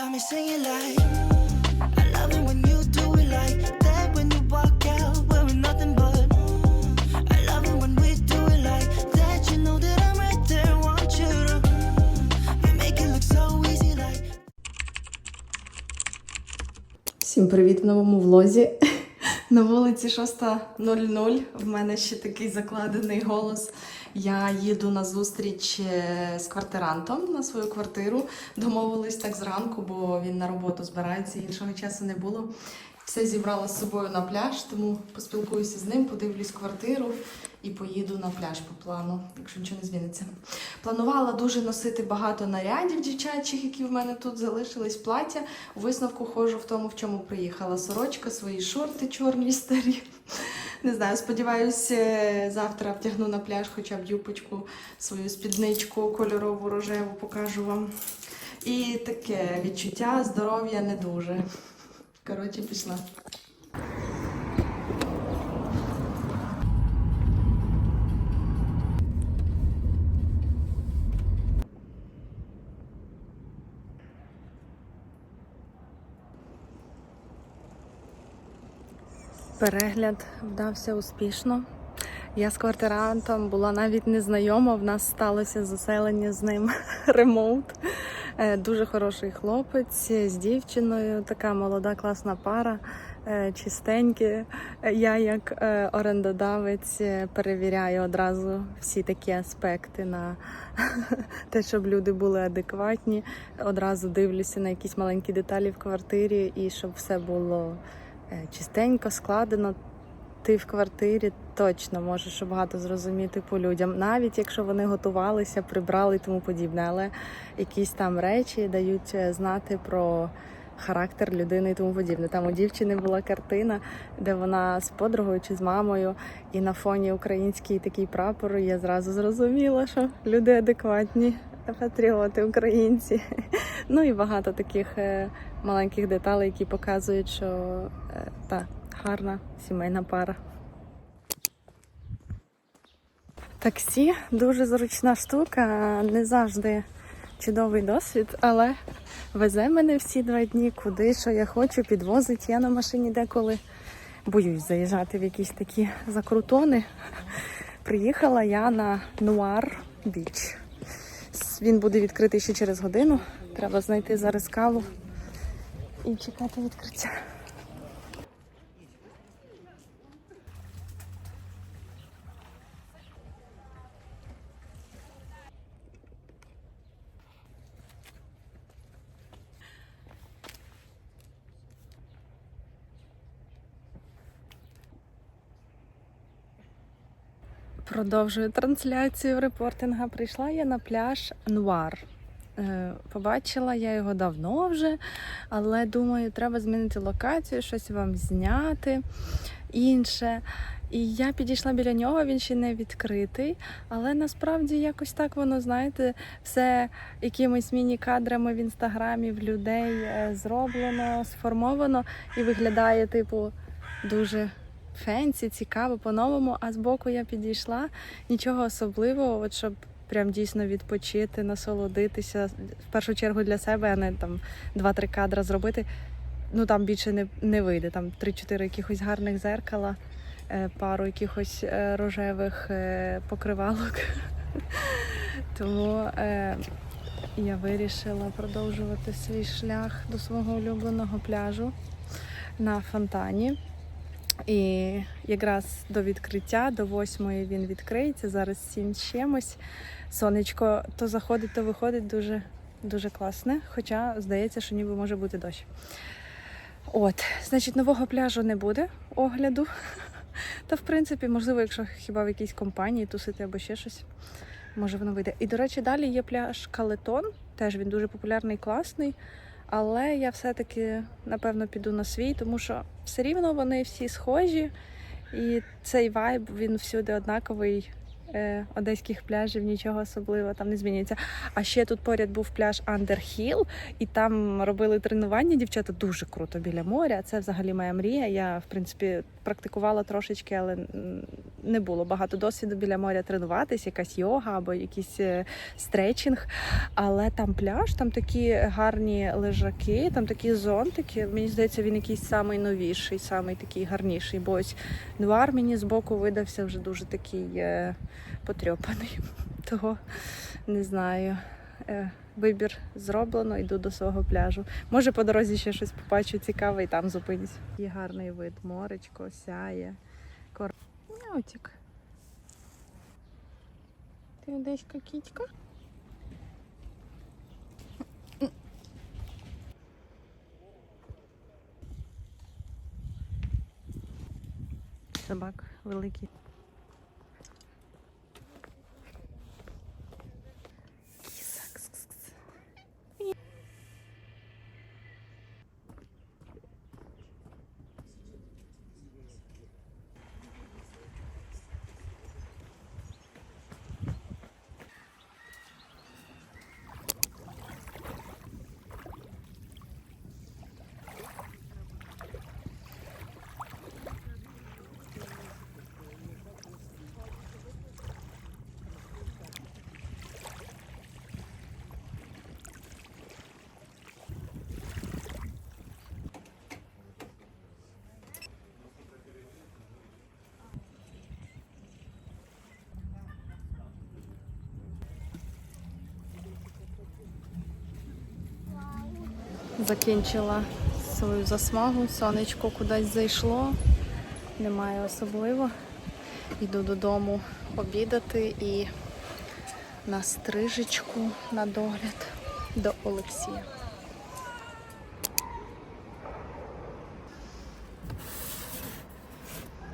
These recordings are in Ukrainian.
got me singing like I love it when you do it like that when you walk out wearing nothing but I love it when we do it like that you know that I'm right there want you to make it look so easy Всім привіт в новому влозі. На вулиці 6.00. В мене ще такий закладений голос. Я їду на зустріч е, з квартирантом на свою квартиру. Домовились так зранку, бо він на роботу збирається, іншого часу не було. Все зібрала з собою на пляж, тому поспілкуюся з ним, подивлюсь квартиру і поїду на пляж по плану, якщо нічого не зміниться. Планувала дуже носити багато нарядів дівчачих, які в мене тут залишились, плаття. У висновку ходжу в тому, в чому приїхала. Сорочка, свої шорти чорні старі. Не знаю, сподіваюся, завтра втягну на пляж хоча б юпочку, свою спідничку кольорову рожеву покажу вам. І таке відчуття здоров'я не дуже. Коротше, пішла. Перегляд вдався успішно. Я з квартирантом була навіть незнайома. В нас сталося заселення з ним ремоут. Е, Дуже хороший хлопець з дівчиною, така молода, класна пара, е, чистенькі. Я, як е, орендодавець, перевіряю одразу всі такі аспекти на те, щоб люди були адекватні. Одразу дивлюся на якісь маленькі деталі в квартирі і щоб все було чистенько, складено. Ти в квартирі точно можеш багато зрозуміти по людям, навіть якщо вони готувалися, прибрали і тому подібне, але якісь там речі дають е, знати про характер людини і тому подібне. Там у дівчини була картина, де вона з подругою чи з мамою, і на фоні український такий прапор. Я зразу зрозуміла, що люди адекватні, патріоти, українці. Ну і багато таких е, маленьких деталей, які показують, що е, та гарна сімейна пара. Таксі дуже зручна штука, не завжди чудовий досвід, але везе мене всі два дні, куди що я хочу, підвозить. Я на машині деколи боюсь заїжджати в якісь такі закрутони. Приїхала я на Нуар Біч. Він буде відкритий ще через годину. Треба знайти зараз каву і чекати відкриття. Продовжую трансляцію репортинга. Прийшла я на пляж Нуар. Е, Побачила я його давно вже, але думаю, треба змінити локацію, щось вам зняти інше. І я підійшла біля нього, він ще не відкритий, але насправді якось так воно, знаєте, все якимись міні-кадрами в інстаграмі в людей е, зроблено, сформовано і виглядає, типу, дуже фенсі, цікаво по-новому. А збоку я підійшла, нічого особливого, от щоб прям дійсно відпочити, насолодитися. В першу чергу для себе, а не там 2-3 кадра зробити. Ну там більше не, не вийде. Там 3-4 якихось гарних зеркала, е, пару якихось е, рожевих е, покривалок. Тому я вирішила продовжувати свій шлях до свого улюбленого пляжу на фонтані. І якраз до відкриття, до восьмої він відкриється. Зараз сім чимось. Сонечко то заходить, то виходить дуже, дуже класне. Хоча здається, що ніби може бути дощ. От, значить, нового пляжу не буде огляду. Та, в принципі, можливо, якщо хіба в якійсь компанії тусити або ще щось, може воно вийде. І, до речі, далі є пляж Калетон. Теж він дуже популярний, класний. Але я все-таки напевно піду на свій, тому що все рівно вони всі схожі, і цей вайб він всюди однаковий. Е, одеських пляжів нічого особливого там не змінюється. А ще тут поряд був пляж Андерхіл, і там робили тренування. Дівчата дуже круто біля моря. Це взагалі моя мрія. Я, в принципі, практикувала трошечки, але не було багато досвіду біля моря тренуватись, якась йога або якийсь е, стретчинг. Але там пляж, там такі гарні лежаки, там такі зонтики. Мені здається, він якийсь самий новіший, самий такий гарніший. Бо ось нуар мені збоку видався вже дуже такий е, потрьопаний. Того не знаю. Е, вибір зроблено, йду до свого пляжу. Може, по дорозі ще щось побачу цікаве і там зупинюсь. Є гарний вид, моречко, сяє. Кор... Мяутик. Ти одеська кітька? Собак великий. Закінчила свою засмагу, сонечко кудись зайшло, немає особливо. Йду додому обідати і на стрижечку на догляд до Олексія.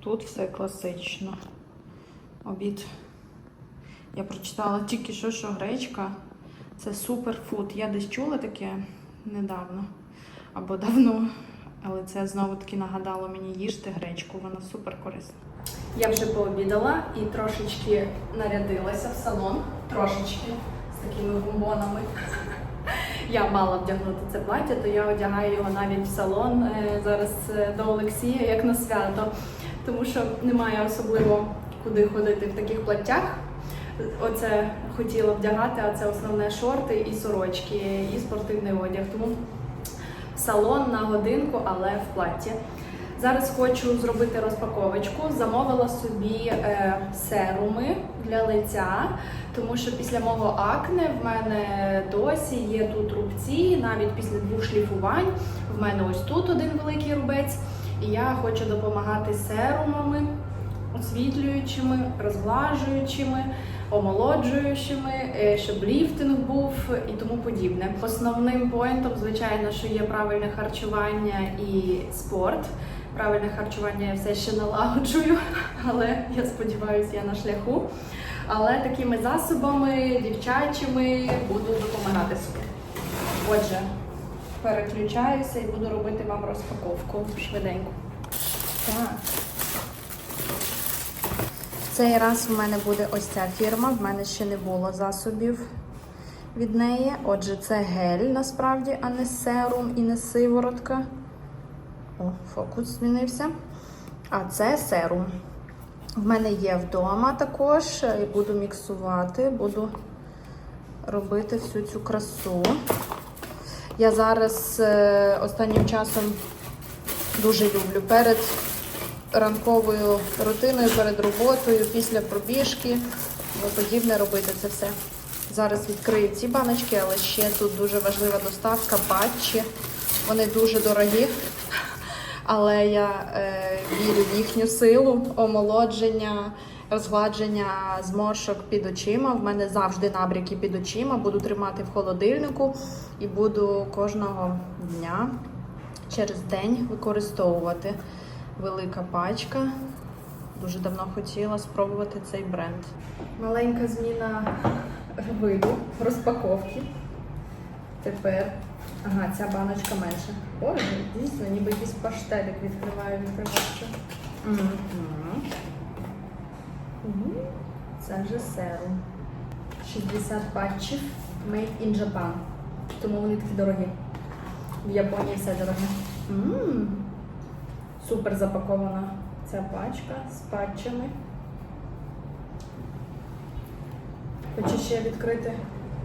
Тут все класично. Обід. Я прочитала тільки що, що гречка це суперфуд. Я десь чула таке недавно або давно, але це знову таки нагадало мені їжте гречку, вона супер корисна. Я вже пообідала і трошечки нарядилася в салон, трошечки з такими бомбонами. Я мала вдягнути це плаття, то я одягаю його навіть в салон е, зараз е, до Олексія, як на свято, тому що немає особливо куди ходити в таких платтях. Оце хотіла вдягати, а це основне шорти і сорочки, і спортивний одяг. Тому салон на годинку, але в платі. Зараз хочу зробити розпаковочку. Замовила собі е, серуми для лиця, тому що після мого акне в мене досі є тут рубці, навіть після двох шліфувань. В мене ось тут один великий рубець, і я хочу допомагати серумами, освітлюючими, розглажуючими, омолоджуючими, е, щоб ліфтинг був і тому подібне. Основним поінтом, звичайно, що є правильне харчування і спорт. Правильне харчування я все ще налагоджую, але я сподіваюся, я на шляху. Але такими засобами дівчачими буду допомагати собі. Отже, переключаюся і буду робити вам розпаковку швиденько. Так. Цей раз в мене буде ось ця фірма. В мене ще не було засобів від неї. Отже, це гель насправді, а не серум і не сиворотка. О, фокус змінився. А це серум. В мене є вдома також. І буду міксувати, буду робити всю цю красу. Я зараз е, останнім часом дуже люблю перед ранковою рутиною, перед роботою, після пробіжки. Подібне робити це все. Зараз відкрию ці баночки, але ще тут дуже важлива доставка, патчі. Вони дуже дорогі. Але я е, вірю в їхню силу, омолодження, розгладження зморшок під очима. В мене завжди набряки під очима. Буду тримати в холодильнику і буду кожного дня через день використовувати. Велика пачка. Дуже давно хотіла спробувати цей бренд. Маленька зміна виду, розпаковки. Тепер. Ага, ця баночка менша. Боже, дійсно, ніби якийсь паштелик відкриваю, відкриваю. Угу. Це вже серум. 60 патчів Made in Japan. Тому вони такі дорогі. В Японії все дороге. М, Супер запакована ця пачка з патчами. Хочу ще відкрити,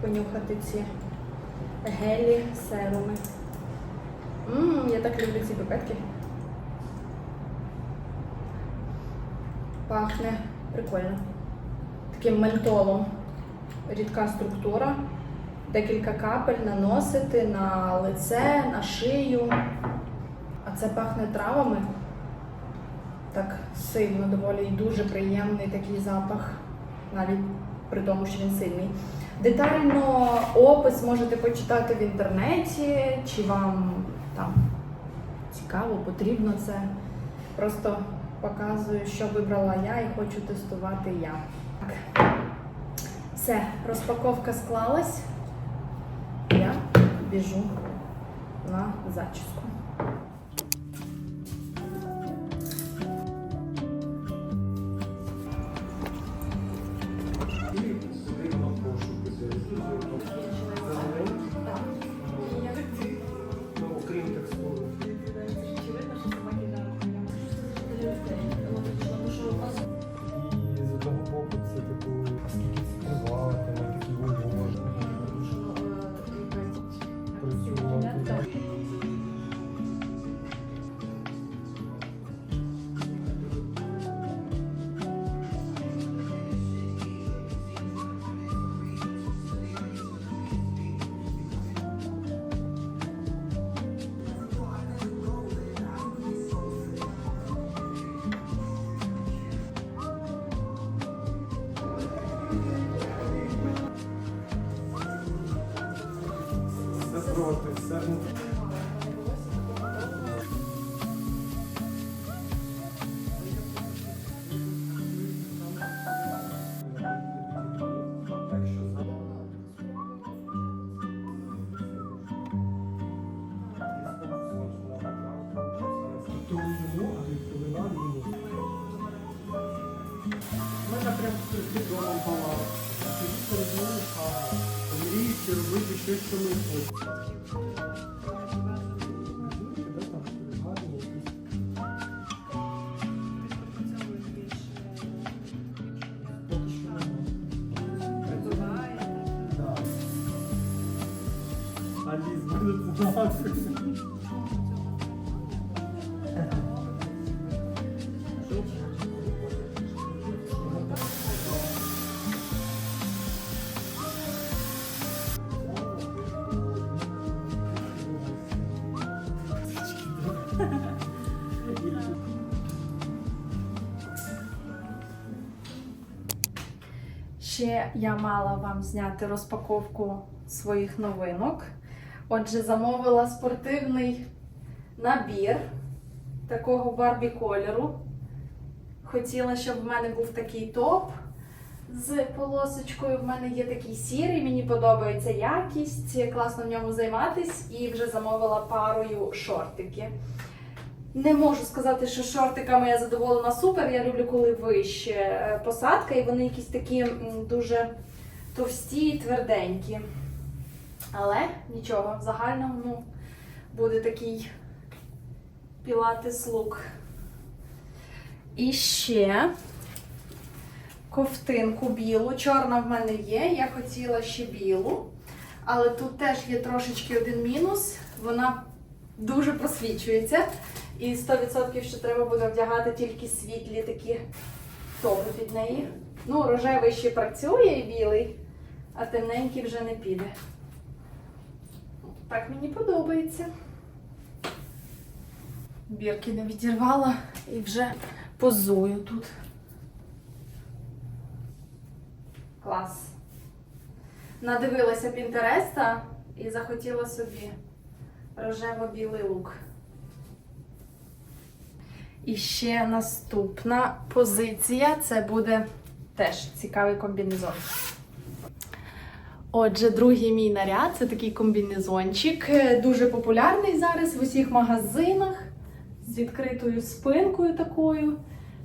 понюхати ці гелі, серуми. Ммм, я так люблю ці пипетки. Пахне прикольно. Таким ментолом. Рідка структура. Декілька капель наносити на лице, на шию. Це пахне травами. Так сильно доволі і дуже приємний такий запах, навіть при тому, що він сильний. Детально опис можете почитати в інтернеті, чи вам там цікаво, потрібно це. Просто показую, що вибрала я і хочу тестувати я. Так. Все, розпаковка склалась. Я біжу на зачіску. Все Ще я мала вам зняти розпаковку своїх новинок. Отже, замовила спортивний набір такого барбі кольору. Хотіла, щоб в мене був такий топ з полосочкою. В мене є такий сірий, мені подобається якість, класно в ньому займатись, і вже замовила парою шортики. Не можу сказати, що шортиками я задоволена супер. Я люблю, коли вище е, посадка, і вони якісь такі дуже товсті і тверденькі. Але нічого, в загальному ну, буде такий пілатес лук. І ще ковтинку білу. Чорна в мене є, я хотіла ще білу. Але тут теж є трошечки один мінус. Вона дуже просвічується. І 100% що треба буде вдягати тільки світлі такі топи під неї. Ну, рожевий ще працює і білий, а темненький вже не піде. Так мені подобається. Бірки не відірвала і вже позую тут. Клас. Надивилася Пінтереста і захотіла собі рожево-білий лук. І ще наступна позиція це буде теж цікавий комбінезон. Отже, другий мій наряд це такий комбінезончик, е, дуже популярний зараз в усіх магазинах з відкритою спинкою такою.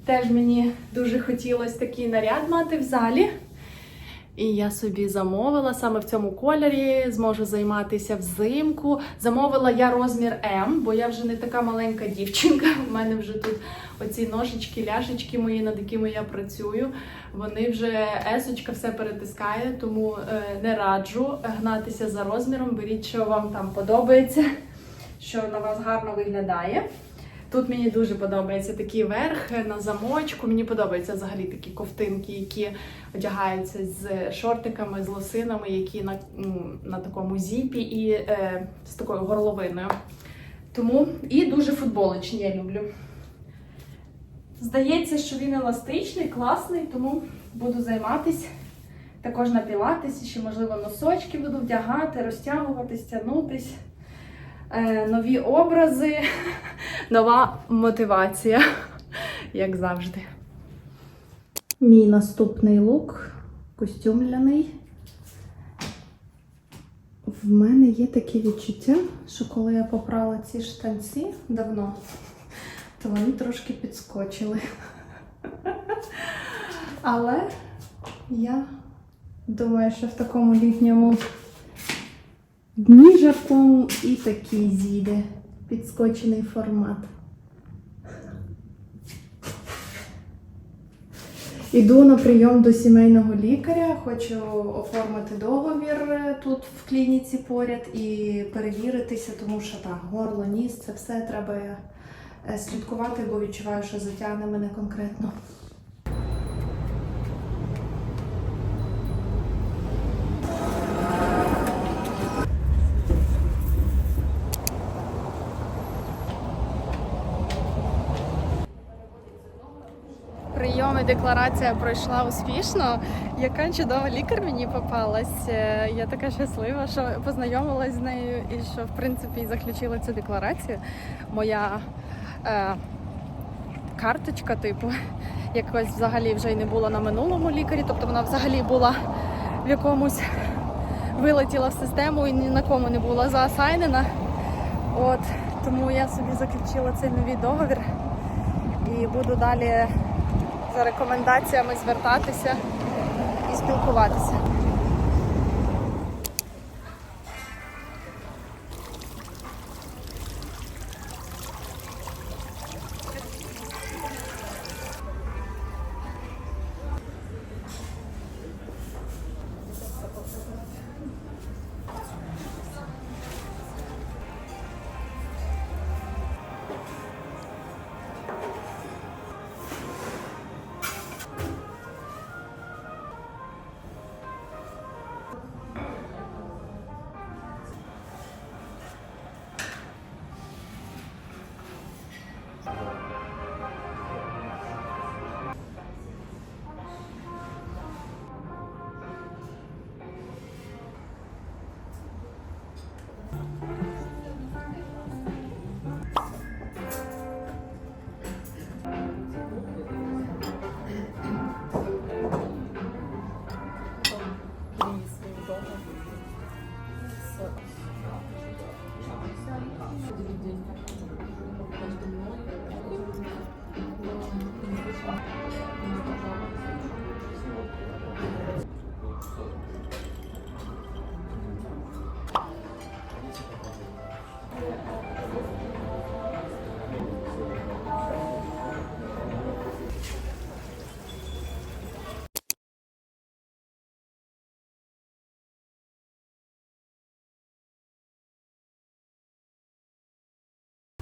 Теж мені дуже хотілося такий наряд мати в залі. І я собі замовила саме в цьому кольорі, зможу займатися взимку. Замовила я розмір М, бо я вже не така маленька дівчинка. У мене вже тут оці ножички, ляшечки мої, над якими я працюю. Вони вже есочка все перетискає, тому е, не раджу гнатися за розміром. Беріть, що вам там подобається, що на вас гарно виглядає. Тут мені дуже подобається такий верх на замочку. Мені подобаються взагалі такі ковтинки, які одягаються з шортиками, з лосинами, які на, на такому зіпі і е, з такою горловиною. Тому і дуже футболочні я люблю. Здається, що він еластичний, класний, тому буду займатися. Також на пілатесі, ще, можливо, носочки буду вдягати, розтягуватись, тягнутись. Е, нові образи, нова мотивація, як завжди. Мій наступний лук костюм ляний. В мене є таке відчуття, що коли я попрала ці штанці давно, то вони трошки підскочили. Але я думаю, що в такому літньому дні жаркому і такий зійде підскочений формат. Іду на прийом до сімейного лікаря, хочу оформити договір е, тут в клініці поряд і перевіритися, тому що так, горло, ніс, це все треба е, слідкувати, бо відчуваю, що затягне мене конкретно. Прийом і декларація пройшла успішно. Яка чудова лікар мені попалась. Е, Я така щаслива, що познайомилась з нею і що в принципі заключила цю декларацію. Моя е, карточка, типу, якось взагалі вже й не була на минулому лікарі, тобто вона взагалі була в якомусь вилетіла в систему і ні на кому не була заасайнена. От тому я собі заключила цей новий договір і буду далі за рекомендаціями звертатися і спілкуватися. Thank you.